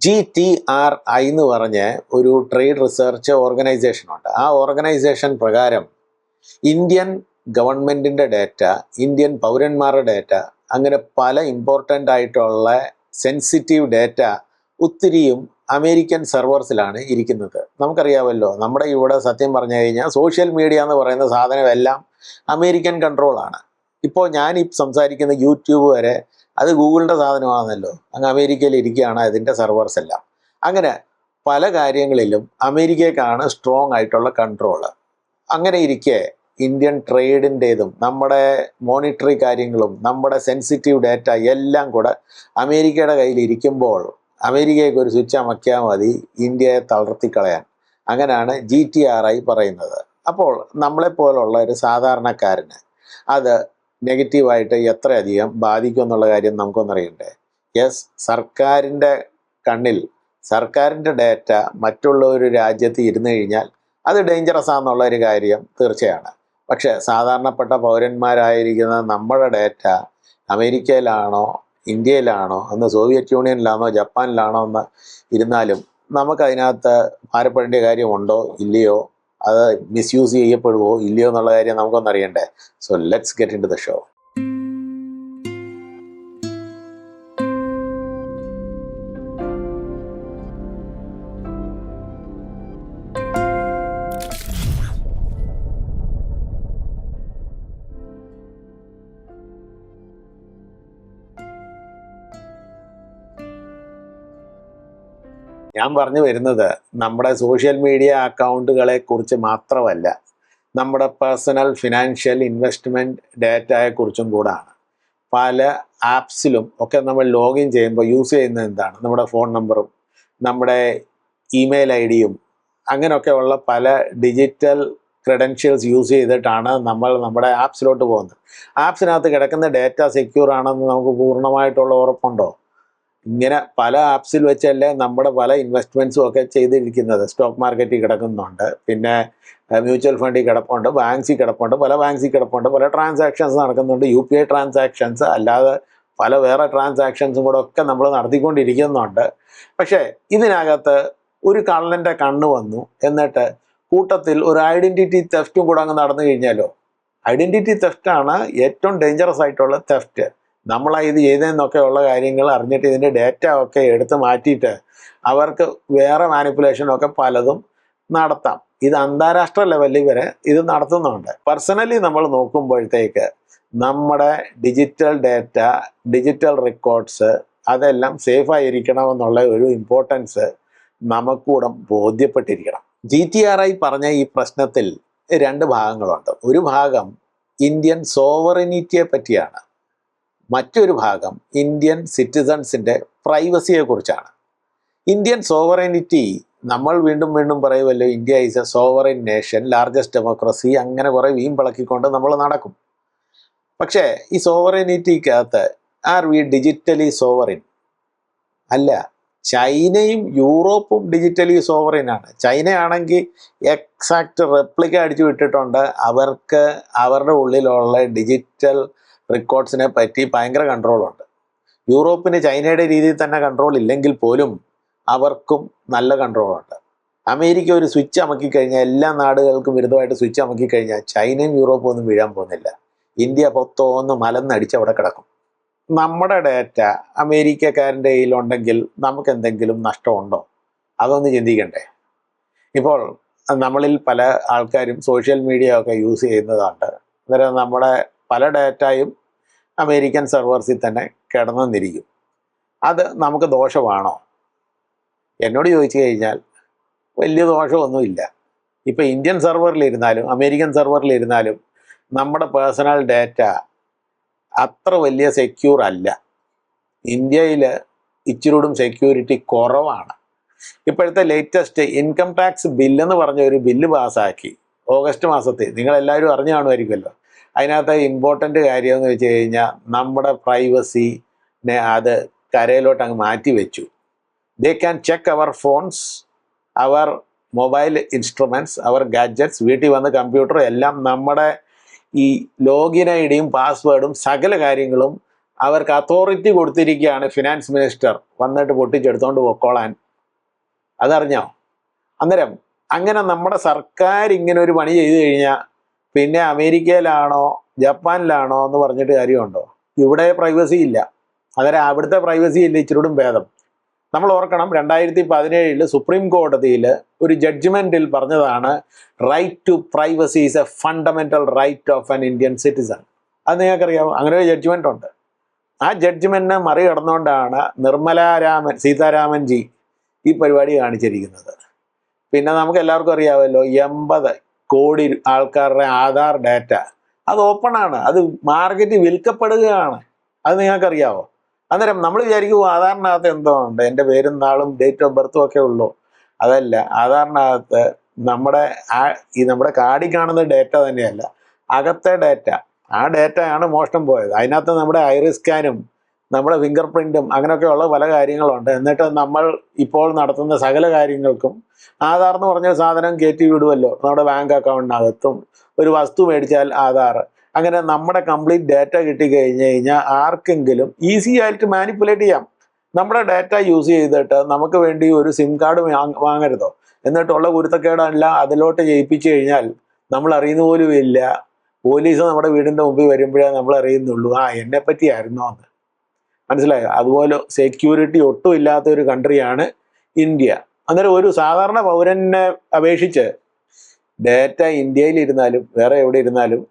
G T R I എന്ന് പറഞ്ഞ ഒരു ട്രേഡ് റിസർച്ച് ഓർഗനൈസേഷൻ ഉണ്ട്. ആ ഓർഗനൈസേഷൻ പ്രകാരം ഇന്ത്യൻ ഗവൺമെന്റിന്റെ ഡേറ്റ ഇന്ത്യൻ പൗരന്മാരുടെ ഡേറ്റ അങ്ങനെ പല ഇമ്പോർട്ടന്റ് ആയിട്ടുള്ള സെൻസിറ്റീവ് ഡേറ്റ ഒത്തിരിയും അമേരിക്കൻ സെർവേഴ്സിലാണ് ഇരിക്കുന്നത്. നമുക്കറിയാമല്ലോ നമ്മുടെ ഇവിടെ സത്യം പറഞ്ഞു കഴിഞ്ഞാൽ സോഷ്യൽ മീഡിയ എന്ന് പറയുന്ന സാധനമെല്ലാം അമേരിക്കൻ കൺട്രോളാണ് ഇപ്പോൾ ഞാൻ ഈ സംസാരിക്കുന്ന യൂട്യൂബ് വരെ അത് ഗൂഗിളിന്റെ സാധനമാണല്ലോ. അങ്ങ് അമേരിക്കയിൽ ഇരിക്കുകയാണ് അതിന്റെ സെർവേഴ്സ് എല്ലാം. അങ്ങനെ പല കാര്യങ്ങളിലും അമേരിക്കക്കാണ് സ്ട്രോങ് ആയിട്ടുള്ള കൺട്രോൾ അങ്ങനെ ഇരിക്കെ ഇന്ത്യൻ ട്രേഡിന്റേതും നമ്മുടെ മോണിറ്ററി കാര്യങ്ങളും നമ്മുടെ സെൻസിറ്റീവ് ഡാറ്റ എല്ലാം കൂടെ അമേരിക്കയുടെ കയ്യിൽ ഇരിക്കുമ്പോൾ അമേരിക്കയ്ക്ക് ഒരു സ്വിച്ച് അമക്കിയാൽ മതി ഇന്ത്യയെ തളർത്തിക്കളയാൻ. അങ്ങനെയാണ് ജി ടി ആർ ഐ പറയുന്നത്. അപ്പോൾ നമ്മളെപ്പോലുള്ള ഒരു സാധാരണക്കാരന് അത് നെഗറ്റീവായിട്ട് എത്രയധികം ബാധിക്കും എന്നുള്ള കാര്യം നമുക്കൊന്നറിയണ്ടേ. യെസ് സർക്കാരിന്റെ കണ്ണിൽ സർക്കാരിന്റെ ഡേറ്റ മറ്റുള്ള ഒരു രാജ്യത്ത് ഇരുന്നു കഴിഞ്ഞാൽ അത് ഡേഞ്ചറസ് ആണെന്നുള്ള ഒരു കാര്യം തീർച്ചയാണ്. പക്ഷേ സാധാരണപ്പെട്ട പൗരന്മാരായിരിക്കുന്ന നമ്മുടെ ഡേറ്റ അമേരിക്കയിലാണോ ഇന്ത്യയിലാണോ അന്ന് സോവിയറ്റ് യൂണിയനിലാണോ ജപ്പാനിലാണോ എന്ന് ഇരുന്നാലും നമുക്കതിനകത്ത് ഭാരപ്പെടേണ്ട കാര്യമുണ്ടോ ഇല്ലയോ അത് മിസ്യൂസ് ചെയ്യപ്പെടുവോ ഇല്ലയോ എന്നുള്ള കാര്യം നമുക്കൊന്നറിയണ്ടേ. So let's get into the show ഞാൻ പറഞ്ഞു വരുന്നത് നമ്മുടെ സോഷ്യൽ മീഡിയ അക്കൗണ്ടുകളെ കുറിച്ച് മാത്രമല്ല നമ്മുടെ പേഴ്സണൽ ഫിനാൻഷ്യൽ ഇൻവെസ്റ്റ്മെന്റ് ഡാറ്റയെ കുറിച്ചും കൂടാണ്. പല ആപ്സിലും ഒക്കെ നമ്മൾ ലോഗിൻ ചെയ്യുമ്പോൾ യൂസ് ചെയ്യുന്നത് എന്താണ്? നമ്മുടെ ഫോൺ നമ്പറും നമ്മുടെ ഇമെയിൽ ഐ ഡിയും അങ്ങനെയൊക്കെയുള്ള പല ഡിജിറ്റൽ ക്രെഡൻഷ്യൽസ് യൂസ് ചെയ്തിട്ടാണ് നമ്മൾ നമ്മുടെ ആപ്സിലോട്ട് പോകുന്നത്. ആപ്സിനകത്ത് കിടക്കുന്ന ഡേറ്റ സെക്യൂർ ആണെന്ന് നമുക്ക് പൂർണമായിട്ടുള്ള ഉറപ്പുണ്ടോ? ഇങ്ങനെ പല ആപ്സിൽ വെച്ചല്ലേ നമ്മുടെ പല ഇൻവെസ്റ്റ്മെന്റ്സും ഒക്കെ ചെയ്തിരിക്കുന്നത്. സ്റ്റോക്ക് മാർക്കറ്റിൽ കിടക്കുന്നുണ്ട്. പിന്നെ മ്യൂച്വൽ ഫണ്ടിൽ കിടപ്പുണ്ട് ബാങ്ക്സിൽ കിടപ്പുണ്ട് പല ബാങ്ക്സിൽ കിടപ്പുണ്ട് പല ട്രാൻസാക്ഷൻസ് നടക്കുന്നുണ്ട്. യു പി ഐ ട്രാൻസാക്ഷൻസ് അല്ലാതെ പല വേറെ ട്രാൻസാക്ഷൻസും കൂടെ ഒക്കെ നമ്മൾ നടത്തിക്കൊണ്ടിരിക്കുന്നുണ്ട്. പക്ഷേ ഇതിനകത്ത് ഒരു കള്ളന്റെ കണ്ണ് വന്നു. എന്നിട്ട് കൂട്ടത്തിൽ ഒരു ഐഡന്റിറ്റി തെഫ്റ്റും കൂടെ അങ്ങ് നടന്നു കഴിഞ്ഞാലോ? ഐഡന്റിറ്റി തെഫ്റ്റാണ് ഏറ്റവും ഡേഞ്ചറസ് ആയിട്ടുള്ള തെഫ്റ്റ് നമ്മളാ ഇത് ചെയ്തതെന്നൊക്കെ ഉള്ള കാര്യങ്ങൾ അറിഞ്ഞിട്ട് ഇതിന്റെ ഡേറ്റ ഒക്കെ എടുത്ത് മാറ്റിയിട്ട് അവർക്ക് വേറെ മാനിപ്പുലേഷനൊക്കെ പലതും നടത്താം. ഇത് അന്താരാഷ്ട്ര ലെവലിൽ വരെ ഇത് നടത്തുന്നുണ്ട്. പേഴ്സണലി നമ്മൾ നോക്കുമ്പോഴത്തേക്ക് നമ്മുടെ ഡിജിറ്റൽ ഡേറ്റ ഡിജിറ്റൽ റെക്കോർഡ്സ് അതെല്ലാം സേഫ് ആയിരിക്കണമെന്നുള്ള ഒരു ഇമ്പോർട്ടൻസ് നമുക്കൂടെ ബോധ്യപ്പെട്ടിരിക്കണം. ജി ടി ആർ ഐ പറഞ്ഞ ഈ പ്രശ്നത്തിൽ രണ്ട് ഭാഗങ്ങളുണ്ട്. ഒരു ഭാഗം ഇന്ത്യൻ സോവറിനിറ്റിയെ പറ്റിയാണ്. മറ്റൊരു ഭാഗം ഇന്ത്യൻ സിറ്റിസൺസിന്റെ പ്രൈവസിയെക്കുറിച്ചാണ്. ഇന്ത്യൻ സോവറൈനിറ്റി നമ്മൾ വീണ്ടും വീണ്ടും പറയുമല്ലോ India is a sovereign nation largest democracy അങ്ങനെ കുറേ വീമ്പിളക്കിക്കൊണ്ട് നമ്മൾ നടക്കും. പക്ഷേ ഈ സോവറിനിറ്റിക്കകത്ത് ആർ വി ഡിജിറ്റലി സോവറിൻ? അല്ല ചൈനയും യൂറോപ്പും ഡിജിറ്റലി സോവറിനാണ് ചൈനയാണെങ്കിൽ എക്സാക്ട് റെപ്ലിക്ക അടിച്ചു വിട്ടിട്ടുണ്ട്. അവർക്ക് അവരുടെ ഉള്ളിലുള്ള ഡിജിറ്റൽ റെക്കോർഡ്സിനെ പറ്റി ഭയങ്കര കൺട്രോളുണ്ട് യൂറോപ്പിന് ചൈനയുടെ രീതിയിൽ തന്നെ കൺട്രോൾ ഇല്ലെങ്കിൽ പോലും അവർക്കും നല്ല കൺട്രോളുണ്ട് അമേരിക്ക ഒരു സ്വിച്ച് അമക്കി കഴിഞ്ഞാൽ എല്ലാ നാടുകൾക്കും വിരുദ്ധമായിട്ട് സ്വിച്ച് അമക്കി കഴിഞ്ഞാൽ ചൈനയും യൂറോപ്പും ഒന്നും വീഴാൻ പോകുന്നില്ല. ഇന്ത്യ പൊത്തോന്ന് മലന്നടിച്ച് അവിടെ കിടക്കും. നമ്മുടെ ഡേറ്റ അമേരിക്കക്കാരന്റെ കയ്യിലുണ്ടെങ്കിൽ നമുക്ക് എന്തെങ്കിലും നഷ്ടമുണ്ടോ? അതൊന്ന് ചിന്തിക്കണ്ടേ. ഇപ്പോൾ നമ്മളിൽ പല ആൾക്കാരും സോഷ്യൽ മീഡിയ ഒക്കെ യൂസ് ചെയ്യുന്നതാണ്ട് അന്നേരം നമ്മുടെ പല ഡേറ്റയും അമേരിക്കൻ സെർവേഴ്സിൽ തന്നെ കിടന്നിരിക്കും അത് നമുക്ക് ദോഷമാണോ? എന്നോട് ചോദിച്ചു കഴിഞ്ഞാൽ വലിയ ദോഷമൊന്നുമില്ല. ഇപ്പോൾ ഇന്ത്യൻ സെർവറിലിരുന്നാലും അമേരിക്കൻ സെർവറിലിരുന്നാലും നമ്മുടെ പേഴ്സണൽ ഡാറ്റ അത്ര വലിയ സെക്യൂർ അല്ല. ഇന്ത്യയിൽ ഇച്ചിരൂടും സെക്യൂരിറ്റി കുറവാണ്. ഇപ്പോഴത്തെ ലേറ്റസ്റ്റ് ഇൻകം ടാക്സ് ബില്ലെന്ന് പറഞ്ഞ ഒരു ബില്ല് പാസ്സാക്കി ഓഗസ്റ്റ് മാസത്തിൽ നിങ്ങളെല്ലാവരും അറിഞ്ഞു കാണുമായിരിക്കുമല്ലോ. അതിനകത്ത് ഇമ്പോർട്ടന്റ് കാര്യം എന്ന് വെച്ച് കഴിഞ്ഞാൽ നമ്മുടെ പ്രൈവസിനെ അത് കരയിലോട്ട് അങ്ങ് മാറ്റി വെച്ചു. They can check their phones their mobile instruments their gadgets വീട്ടിൽ വന്ന് കമ്പ്യൂട്ടർ എല്ലാം നമ്മുടെ ഈ ലോഗിൻ ഐ ഡിയും പാസ്വേഡും സകല കാര്യങ്ങളും അവർക്ക് അതോറിറ്റി കൊടുത്തിരിക്കുകയാണ് ഫിനാൻസ് മിനിസ്റ്റർ വന്നിട്ട് പൊട്ടിച്ചെടുത്തോണ്ട് പൊക്കോളാൻ. അതറിഞ്ഞോ? അന്നേരം അങ്ങനെ നമ്മുടെ സർക്കാർ ഇങ്ങനെ ഒരു പണി ചെയ്തു കഴിഞ്ഞാൽ പിന്നെ അമേരിക്കയിലാണോ ജപ്പാനിലാണോ എന്ന് പറഞ്ഞിട്ട് കാര്യമുണ്ടോ? ഇവിടെ പ്രൈവസി ഇല്ല. അന്നേരം അവിടുത്തെ പ്രൈവസി ഇല്ല ഇച്ചിരൂടും ഭേദം. നമ്മൾ ഓർക്കണം രണ്ടായിരത്തി പതിനേഴിൽ സുപ്രീം കോടതിയിൽ ഒരു ജഡ്ജ്മെന്റിൽ പറഞ്ഞതാണ് right to privacy is a fundamental right of an Indian citizen അത് നിങ്ങൾക്കറിയാമോ? അങ്ങനെ ഒരു ജഡ്ജ്മെന്റ് ഉണ്ട്. ആ ജഡ്ജ്മെന്റിനെ മറികടന്നുകൊണ്ടാണ് നിർമ്മല രാമൻ സീതാരാമൻ ജി ഈ പരിപാടി കാണിച്ചിരിക്കുന്നത്. പിന്നെ നമുക്ക് എല്ലാവർക്കും അറിയാമല്ലോ എൺപത് കോടി ആൾക്കാരുടെ ആധാർ ഡാറ്റ. അത് ഓപ്പൺ ആണ് അത് മാർക്കറ്റിൽ വിൽക്കപ്പെടുകയാണ്. അത് നിങ്ങൾക്കറിയാവോ? അന്നേരം നമ്മൾ വിചാരിക്കും ആധാറിനകത്ത് എന്തോ ഉണ്ട്. എന്റെ പേരും നാളും ഡേറ്റ് ഓഫ് ബർത്തും ഒക്കെ ഉള്ളൂ. അതല്ല ആധാറിനകത്ത് നമ്മുടെ ആ ഈ നമ്മുടെ കാടി കാണുന്ന ഡേറ്റ തന്നെയല്ല. അകത്തെ ഡേറ്റ. ആ ഡേറ്റയാണ് മോഷണം പോയത്. അതിനകത്ത് നമ്മുടെ ഐറിസ് സ്കാനും നമ്മുടെ ഫിംഗർ പ്രിന്റും അങ്ങനെയൊക്കെയുള്ള പല കാര്യങ്ങളുണ്ട്. എന്നിട്ട് നമ്മൾ ഇപ്പോൾ നടത്തുന്ന സകല കാര്യങ്ങൾക്കും ആധാർ എന്ന് പറഞ്ഞ സാധനം കയറ്റി വിടുമല്ലോ നമ്മുടെ ബാങ്ക് അക്കൗണ്ടിനകത്തും ഒരു വസ്തു മേടിച്ചാൽ ആധാർ. അങ്ങനെ നമ്മുടെ കംപ്ലീറ്റ് ഡാറ്റ കിട്ടിക്കഴിഞ്ഞ് കഴിഞ്ഞാൽ ആർക്കെങ്കിലും ഈസി ആയിട്ട് മാനിപ്പുലേറ്റ് ചെയ്യാം. നമ്മുടെ ഡാറ്റ യൂസ് ചെയ്തിട്ട് നമുക്ക് വേണ്ടി ഒരു സിം കാർഡ് വാങ്ങരുതോ? എന്നിട്ടുള്ള കുരുത്തക്കേടെല്ലാം അതിലോട്ട് ജയിപ്പിച്ചു കഴിഞ്ഞാൽ നമ്മൾ അറിയുന്ന പോലും ഇല്ല. പോലീസ് നമ്മുടെ വീടിന്റെ മുമ്പിൽ വരുമ്പോഴേ നമ്മൾ അറിയുന്നുള്ളൂ. ആ എന്നെ പറ്റിയായിരുന്നോ എന്ന്. മനസ്സിലായോ? അതുപോലെ സെക്യൂരിറ്റി ഒട്ടും ഇല്ലാത്ത ഒരു കൺട്രിയാണ് ഇന്ത്യ. അന്നേരം ഒരു സാധാരണ പൗരനെ അപേക്ഷിച്ച് ഡേറ്റ ഇന്ത്യയിൽ ഇരുന്നാലും വേറെ എവിടെ ഇരുന്നാലും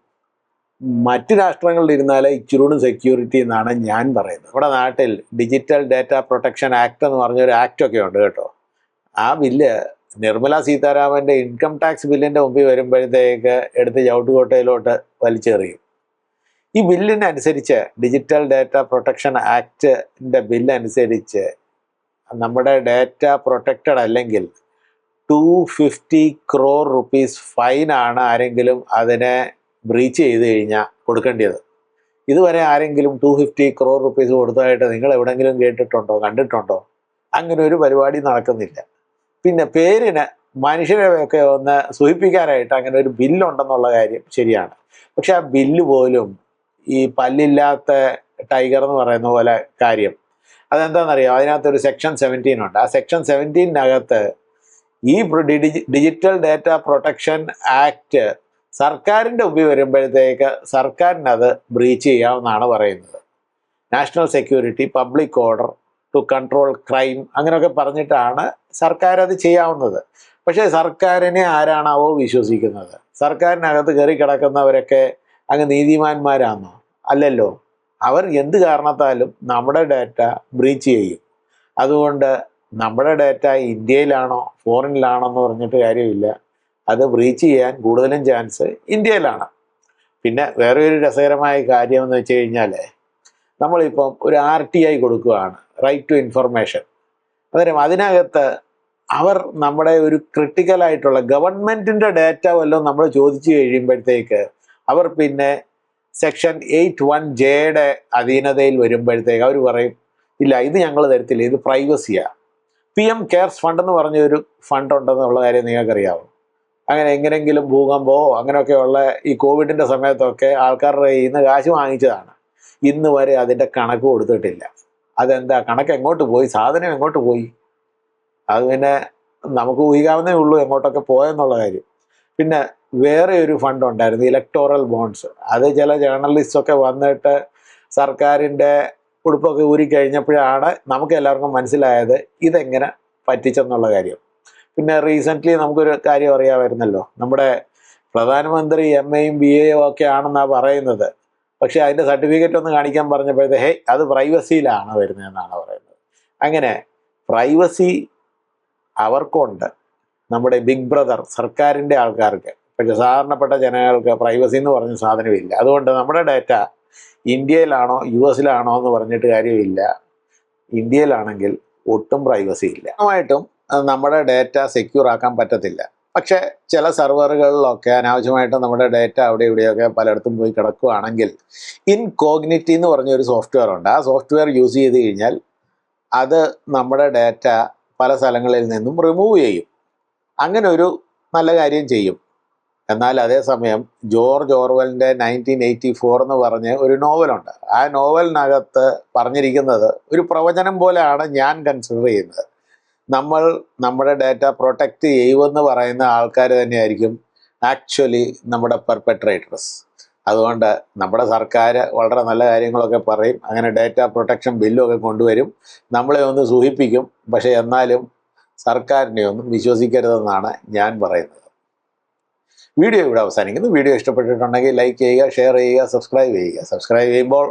മറ്റ് രാഷ്ട്രങ്ങളിൽ ഇരുന്നാലേ ഇച്ചിരൂടും സെക്യൂരിറ്റി എന്നാണ് ഞാൻ പറയുന്നത്. നമ്മുടെ നാട്ടിൽ ഡിജിറ്റൽ ഡാറ്റ പ്രൊട്ടക്ഷൻ ആക്ട് എന്ന് പറഞ്ഞൊരു ഒക്കെ ഉണ്ട് കേട്ടോ. ആ ബില്ല് നിർമ്മല സീതാരാമന്റെ ഇൻകം ടാക്സ് ബില്ലിന്റെ മുമ്പിൽ വരുമ്പോഴത്തേക്ക് എടുത്ത് ചവിട്ടുകോട്ടയിലോട്ട് വലിച്ചെറിയും. ഈ ബില്ലിനനുസരിച്ച് ഡിജിറ്റൽ ഡാറ്റ പ്രൊട്ടക്ഷൻ ആക്ടിന്റെ ബില്ലനുസരിച്ച് നമ്മുടെ ഡാറ്റ പ്രൊട്ടക്റ്റഡ് അല്ലെങ്കിൽ ടു ഫിഫ്റ്റി ക്രോർ റുപ്പീസ് ഫൈനാണ് ആരെങ്കിലും അതിനെ ബ്രീച്ച് ചെയ്ത് കഴിഞ്ഞാൽ കൊടുക്കേണ്ടത് ഇതുവരെ ആരെങ്കിലും ടു ഫിഫ്റ്റി ക്രോർ റുപ്പീസ് കൊടുത്തതായിട്ട് നിങ്ങൾ എവിടെങ്കിലും കേട്ടിട്ടുണ്ടോ കണ്ടിട്ടുണ്ടോ? അങ്ങനെ ഒരു പരിപാടി നടക്കുന്നില്ല. പിന്നെ പേരിന് മനുഷ്യരെയൊക്കെ ഒന്ന് സൂചിപ്പിക്കാനായിട്ട് അങ്ങനെ ഒരു ബില്ലുണ്ടെന്നുള്ള കാര്യം ശരിയാണ്. പക്ഷെ ആ ബില്ല് പോലും ഈ പല്ലില്ലാത്ത ടൈഗർ എന്ന് പറയുന്ന പോലെ കാര്യം. അതെന്താണെന്നറിയാം? അതിനകത്ത് ഒരു സെക്ഷൻ സെവന്റീൻ ഉണ്ട്. ആ സെക്ഷൻ സെവന്റീനകത്ത് ഈ ഡിജിറ്റൽ ഡാറ്റ പ്രൊട്ടക്ഷൻ ആക്ട് സർക്കാരിന്റെ മുമ്പിൽ വരുമ്പോഴത്തേക്ക് സർക്കാരിനത് ബ്രീച്ച് ചെയ്യാമെന്നാണ് പറയുന്നത്. National security public order to control crime അങ്ങനെയൊക്കെ പറഞ്ഞിട്ടാണ് സർക്കാർ അത് ചെയ്യാവുന്നത്. പക്ഷേ സർക്കാരിനെ ആരാണാവോ വിശ്വസിക്കുന്നത്? സർക്കാരിനകത്ത് കയറി കിടക്കുന്നവരൊക്കെ അങ്ങ് നീതിമാന്മാരാണോ അല്ലല്ലോ. അവർ എന്ത് കാരണത്താലും നമ്മുടെ ഡാറ്റ ബ്രീച്ച് ചെയ്യും. അതുകൊണ്ട് നമ്മുടെ ഡാറ്റ ഇന്ത്യയിലാണോ ഫോറിനിലാണോ എന്ന് പറഞ്ഞിട്ട് കാര്യമില്ല. അത് ബ്രീച്ച് ചെയ്യാൻ കൂടുതലും ചാൻസ് ഇന്ത്യയിലാണ്. പിന്നെ വേറെ ഒരു രസകരമായ കാര്യം എന്ന് വെച്ച് കഴിഞ്ഞാൽ നമ്മളിപ്പം ഒരു ആർ ടി ഐ കൊടുക്കുകയാണ് റൈറ്റ് ടു ഇൻഫർമേഷൻ അന്നേരം അതിനകത്ത് അവർ നമ്മുടെ ഒരു ക്രിട്ടിക്കലായിട്ടുള്ള ഗവൺമെന്റിന്റെ ഡാറ്റ വല്ലതും നമ്മൾ ചോദിച്ചു കഴിയുമ്പോഴത്തേക്ക് അവർ പിന്നെ സെക്ഷൻ എയ്റ്റ് വൺ ജെയുടെ അധീനതയിൽ വരുമ്പോഴത്തേക്ക് അവർ പറയും ഇല്ല ഇത് ഞങ്ങൾ തരത്തില്ല ഇത് പ്രൈവസിയാണ് പി എം കെയർസ് ഫണ്ട് എന്ന് പറഞ്ഞൊരു ഫണ്ട് ഉണ്ടെന്നുള്ള കാര്യം നിങ്ങൾക്കറിയാവും? അങ്ങനെ എങ്ങനെങ്കിലും ഭൂകമ്പമോ അങ്ങനെയൊക്കെയുള്ള ഈ കോവിഡിന്റെ സമയത്തൊക്കെ ആൾക്കാരുടെ കയ്യിൽ നിന്ന് കാശ് വാങ്ങിച്ചതാണ്. ഇന്ന് വരെ അതിന്റെ കണക്ക് കൊടുത്തിട്ടില്ല. അതെന്താ കണക്ക് എങ്ങോട്ട് പോയി? സാധനം എങ്ങോട്ട് പോയി? അത് പിന്നെ നമുക്ക് ഊഹിക്കാവുന്നേ ഉള്ളൂ എങ്ങോട്ടൊക്കെ പോയെന്നുള്ള കാര്യം. പിന്നെ വേറെ ഒരു ഫണ്ട് ഉണ്ടായിരുന്നു ഇലക്ടോറൽ ബോൺസ് അത് ചില ജേർണലിസ്റ്റ് ഒക്കെ വന്നിട്ട് സർക്കാരിന്റെ ഉടുപ്പൊക്കെ ഊരി കഴിഞ്ഞപ്പോഴാണ് നമുക്ക് എല്ലാവർക്കും മനസ്സിലായത് ഇതെങ്ങനെ പറ്റിച്ചെന്നുള്ള കാര്യം. പിന്നെ റീസെന്റ്ലി നമുക്കൊരു കാര്യം അറിയാമായിരുന്നല്ലോ. നമ്മുടെ പ്രധാനമന്ത്രി എം എയും ബി എയും ഒക്കെ ആണെന്നാണ് പറയുന്നത്. പക്ഷേ അതിന്റെ സർട്ടിഫിക്കറ്റ് ഒന്ന് കാണിക്കാൻ പറഞ്ഞപ്പോഴത്തെ ഹേ അത് പ്രൈവസിയിലാണ് വരുന്നതെന്നാണ് പറയുന്നത്. അങ്ങനെ പ്രൈവസി അവർക്കുണ്ട്. നമ്മുടെ ബിഗ് ബ്രദർ സർക്കാരിന്റെ ആൾക്കാർക്ക്. പക്ഷെ സാധാരണപ്പെട്ട ജനങ്ങൾക്ക് പ്രൈവസി എന്ന് പറഞ്ഞ സാധനമില്ല. അതുകൊണ്ട് നമ്മുടെ ഡാറ്റ ഇന്ത്യയിലാണോ യു എസിലാണോ എന്ന് പറഞ്ഞിട്ട് കാര്യമില്ല. ഇന്ത്യയിലാണെങ്കിൽ ഒട്ടും പ്രൈവസി ഇല്ല. ആയിട്ടും നമ്മുടെ ഡാറ്റ സെക്യൂർ ആക്കാൻ പറ്റത്തില്ല. പക്ഷേ ചില സെർവറുകളിലൊക്കെ അനാവശ്യമായിട്ട് നമ്മുടെ ഡാറ്റ അവിടെ ഇവിടെയൊക്കെ പലയിടത്തും പോയി കിടക്കുകയാണെങ്കിൽ ഇൻകോഗ്നിറ്റി എന്ന് പറഞ്ഞൊരു സോഫ്റ്റ്വെയർ ഉണ്ട്. ആ സോഫ്റ്റ്വെയർ യൂസ് ചെയ്ത് കഴിഞ്ഞാൽ അത് നമ്മുടെ ഡാറ്റ പല സ്ഥലങ്ങളിൽ നിന്നും റിമൂവ് ചെയ്യും. അങ്ങനെ ഒരു നല്ല കാര്യം ചെയ്യും. എന്നാൽ അതേസമയം ജോർജ് ഓർവലിന്റെ നയന്റീൻ എയ്റ്റി ഫോർ എന്ന് പറഞ്ഞ് ഒരു നോവലുണ്ട്. ആ നോവലിനകത്ത് പറഞ്ഞിരിക്കുന്നത് ഒരു പ്രവചനം പോലെയാണ് ഞാൻ കൺസിഡർ ചെയ്യുന്നത്. നമ്മൾ നമ്മുടെ ഡാറ്റ പ്രൊട്ടക്റ്റ് ചെയ്യുമെന്ന് പറയുന്ന ആൾക്കാർ തന്നെയായിരിക്കും ആക്ച്വലി നമ്മുടെ പെർപെട്രേറ്റേഴ്സ് അതുകൊണ്ട് നമ്മുടെ സർക്കാർ വളരെ നല്ല കാര്യങ്ങളൊക്കെ പറയും. അങ്ങനെ ഡാറ്റ പ്രൊട്ടക്ഷൻ ബില്ലൊക്കെ കൊണ്ടുവരും. നമ്മളെ ഒന്ന് സൂഹിപ്പിക്കും. പക്ഷേ എന്നാലും സർക്കാരിനെ ഒന്നും വിശ്വസിക്കരുതെന്നാണ് ഞാൻ പറയുന്നത്. വീഡിയോ ഇവിടെ അവസാനിക്കുന്നു. വീഡിയോ ഇഷ്ടപ്പെട്ടിട്ടുണ്ടെങ്കിൽ ലൈക്ക് ചെയ്യുക ഷെയർ ചെയ്യുക സബ്സ്ക്രൈബ് ചെയ്യുക. സബ്സ്ക്രൈബ് ചെയ്യുമ്പോൾ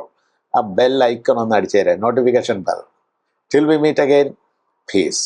ആ ബെൽ ഐക്കൺ ഒന്ന് അടിച്ചു തരാം notification bell till we meet again peace